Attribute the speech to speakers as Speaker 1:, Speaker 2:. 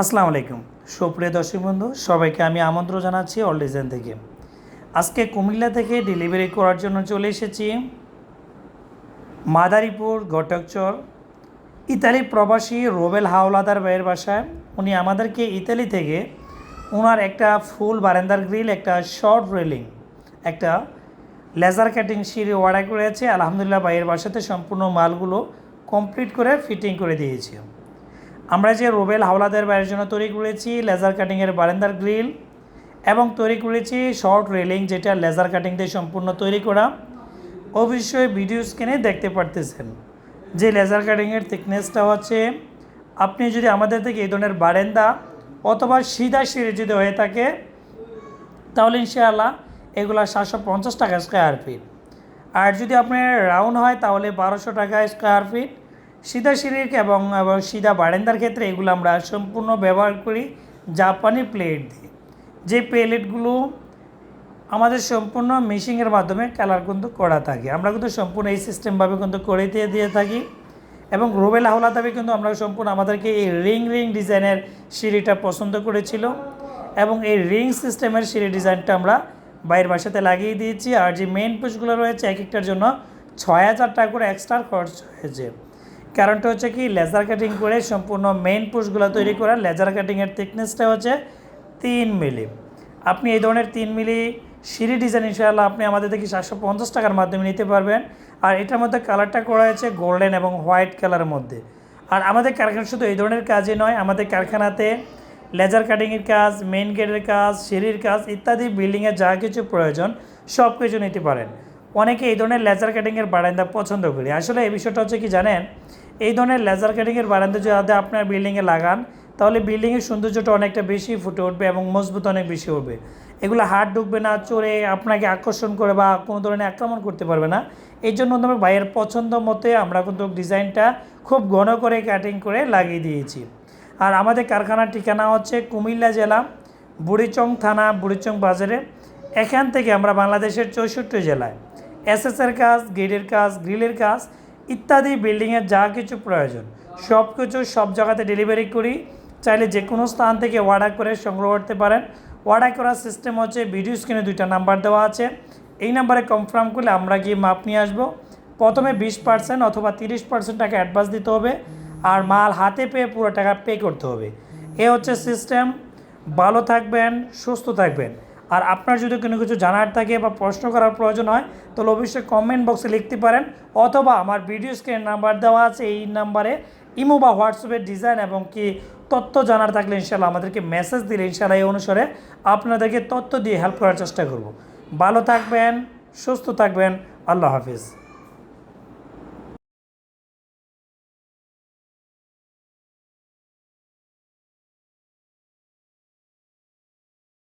Speaker 1: আসসালামু আলাইকুম। সুপ্রিয় দর্শক বন্ধু, সবাইকে আমি আমন্ত্রণ জানাচ্ছি অল ডিজাইন থেকে। আজকে কুমিল্লা থেকে ডেলিভারি করার জন্য চলে এসেছি মাদারীপুর ঘটকচর ইতালি প্রবাসী রোবেল হাওলাদার ভাইয়ের বাসায়। উনি আমাদেরকে ইতালি থেকে ওনার একটা ফুল বারান্দার গ্রিল, একটা শর্ট রেলিং একটা লেজার কাটিং সিঁড়ি অর্ডার করেছে। আলহামদুলিল্লাহ ভাইয়ের বাসাতে সম্পূর্ণ মালগুলো কমপ্লিট করে ফিটিং করে দিয়েছি। আমরা যে রোবেল হাওলাদের বাইরের জন্য তৈরি করেছি লেজার কাটিংয়ের বারান্দার গ্রিল এবং তৈরি করেছি শর্ট রেলিং যেটা লেজার কাটিং দিয়ে সম্পূর্ণ তৈরি করা। অবশ্যই ভিডিও স্ক্রিনে দেখতে পারতেছেন যে লেজার কাটিংয়ের থিকনেসটা হচ্ছে আপনি যদি আমাদের থেকে এই ধরনের বারেন্দা অথবা সিধা সিঁড়ি যদি হয়ে থাকে, তাহলে ইনশাআল্লাহ এগুলো সাতশো পঞ্চাশ টাকা স্কোয়ার ফিট আর যদি আপনার রাউন্ড হয়, তাহলে বারোশো টাকা স্কোয়ার ফিট সিধা সিঁড়ির এবং সিধা বারান্দার ক্ষেত্রে এগুলো আমরা সম্পূর্ণ ব্যবহার করি জাপানি প্লেট দিয়ে। যে প্লেটগুলো আমাদের সম্পূর্ণ মেশিংয়ের মাধ্যমে কালার কিন্তু করা থাকে। আমরা কিন্তু সম্পূর্ণ এই সিস্টেমভাবে কিন্তু করে দিয়ে দিয়ে থাকি এবং রোবেল হাওলাতাবে কিন্তু আমরা সম্পূর্ণ আমাদেরকে এই রিং রিং ডিজাইনের সিঁড়িটা পছন্দ করেছিল এবং এই রিং সিস্টেমের সিঁড়ি ডিজাইনটা আমরা বাইরের বাসাতে লাগিয়ে দিয়েছি। আর যে মেন পুষগুলো রয়েছে এক একটার জন্য ছয় হাজার টাকা করে এক্সট্রা খরচ হয়েছে। কারণটা হচ্ছে কি লেজার কাটিং করে সম্পূর্ণ মেন পুষগুলো তৈরি করা লেজার কাটিংয়ের থিকনেসটা হচ্ছে তিন মিলি। আপনি এই ধরনের তিন মিলি সিঁড়ি ডিজাইন ইনশাআল্লাহ আপনি আমাদের থেকে সাতশো পঞ্চাশ টাকার মাধ্যমে নিতে পারবেন। আর এটার মধ্যে কালারটা করা হয়েছে গোল্ডেন এবং হোয়াইট কালারের মধ্যে। আর আমাদের কারখানা শুধু এই ধরনের কাজই নয়, আমাদের কারখানাতে লেজার কাটিংয়ের কাজ মেন গেটের কাজ, সিঁড়ির কাজ ইত্যাদি বিল্ডিংয়ে যা কিছু প্রয়োজন সব কিছু নিতে পারেন। অনেকে এই ধরনের লেজার কাটিংয়ের বারান্দা পছন্দ করি। আসলে এই বিষয়টা হচ্ছে কি জানেন এই ধরনের লেজার কাটিংয়ের বারান্দা যদি আপনার বিল্ডিংয়ে লাগান, তাহলে বিল্ডিংয়ের সৌন্দর্যটা অনেকটা বেশি ফুটে উঠবে এবং মজবুত অনেক বেশি হবে। এগুলো হাট ঢুকবে না, চড়ে আপনাকে আকর্ষণ করে বা কোনো ধরনের আক্রমণ করতে পারবে না। এই জন্য আমার ভাইয়ের পছন্দ মতে আমরা কিন্তু ডিজাইনটা খুব ঘন করে কাটিং করে লাগিয়ে দিয়েছি। আর আমাদের কারখানার ঠিকানা হচ্ছে কুমিল্লা জেলা, বুড়িচং থানা, বুড়িচং বাজারে। এখান থেকে আমরা বাংলাদেশের চৌষট্টি জেলায়। এসএসের কাজ গেটের কাজ গ্রিলের কাজ ইত্যাদি বিল্ডিংয়ের যা কিছু প্রয়োজন সব কিছু সব জায়গাতে ডেলিভারি করি। চাইলে যে কোনো স্থান থেকে অর্ডার করে সংগ্রহ করতে পারেন। অর্ডার করার সিস্টেম হচ্ছে ভিডিও স্ক্রিনে দুইটা নাম্বার দেওয়া আছে। এই নাম্বারে কনফার্ম করলে আমরা গিয়ে মাপ নিয়ে আসব। প্রথমে বিশ পার্সেন্ট অথবা তিরিশ পার্সেন্ট টাকা অ্যাডভান্স দিতে হবে আর মাল হাতে পেয়ে পুরো টাকা পে করতে হবে। এ হচ্ছে সিস্টেম ভালো থাকবেন, সুস্থ থাকবেন। আর আপনার যদি কোনো কিছু জানার থাকে বা প্রশ্ন করার প্রয়োজন হয়, তাহলে অবশ্যই কমেন্ট বক্সে লিখতে পারেন, অথবা আমার ভিডিও স্ক্রিন নাম্বার দেওয়া আছে, এই নাম্বারে ইমো বা হোয়াটসঅ্যাপের ডিজাইন এবং কি তথ্য জানার থাকলে ইনশাল্লাহ আমাদেরকে মেসেজ দিলে ইনশাল্লাহ এই অনুসারে আপনাদেরকে তথ্য দিয়ে হেল্প করার চেষ্টা করব। ভালো থাকবেন, সুস্থ থাকবেন, আল্লাহ হাফিজ।